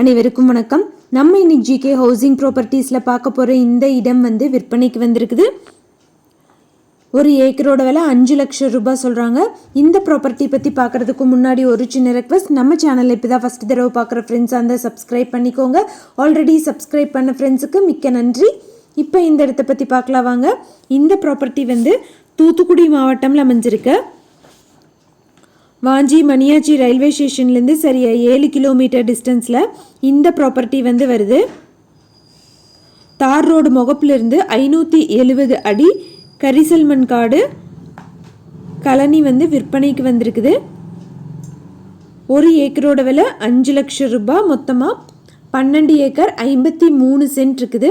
அனைவருக்கும் வணக்கம். நம்ம இன்னைக்கு ஜிகே ஹவுசிங் ப்ராப்பர்ட்டிஸில் பார்க்க போகிற இந்த இடம் வந்து விற்பனைக்கு வந்திருக்குது. ஒரு ஏக்கரோட விலை அஞ்சு லட்சம் ரூபாய் சொல்கிறாங்க இந்த ப்ராப்பர்ட்டி பற்றி பார்க்குறதுக்கு முன்னாடி ஒரு சின்ன ரெக்வஸ்ட் நம்ம சேனலில் இப்போ தான் ஃபஸ்ட் தடவை பார்க்குற ஃப்ரெண்ட்ஸ் அந்த சப்ஸ்கிரைப் பண்ணிக்கோங்க. ஆல்ரெடி சப்ஸ்கிரைப் பண்ண ஃப்ரெண்ட்ஸுக்கு மிக்க நன்றி. இப்போ இந்த இடத்த பற்றி பார்க்கலாம் வாங்க. இந்த ப்ராப்பர்ட்டி வந்து தூத்துக்குடி மாவட்டம்ல அமைஞ்சிருக்கு. வாஞ்சி மணியாச்சி ரயில்வே ஸ்டேஷன்லேருந்து சரியா ஏழு கிலோமீட்டர் டிஸ்டன்ஸில் இந்த ப்ராப்பர்ட்டி வந்து வருது. தார் ரோடு முகப்பிலிருந்து ஐநூற்றி எழுபது அடி கரிசல்மண் காடு கழனி வந்து விற்பனைக்கு வந்திருக்குது. ஒரு ஏக்கரோட விலை அஞ்சு லட்சம் ரூபாய் மொத்தமாக பன்னெண்டு ஏக்கர் ஐம்பத்தி மூணு சென்ட் இருக்குது.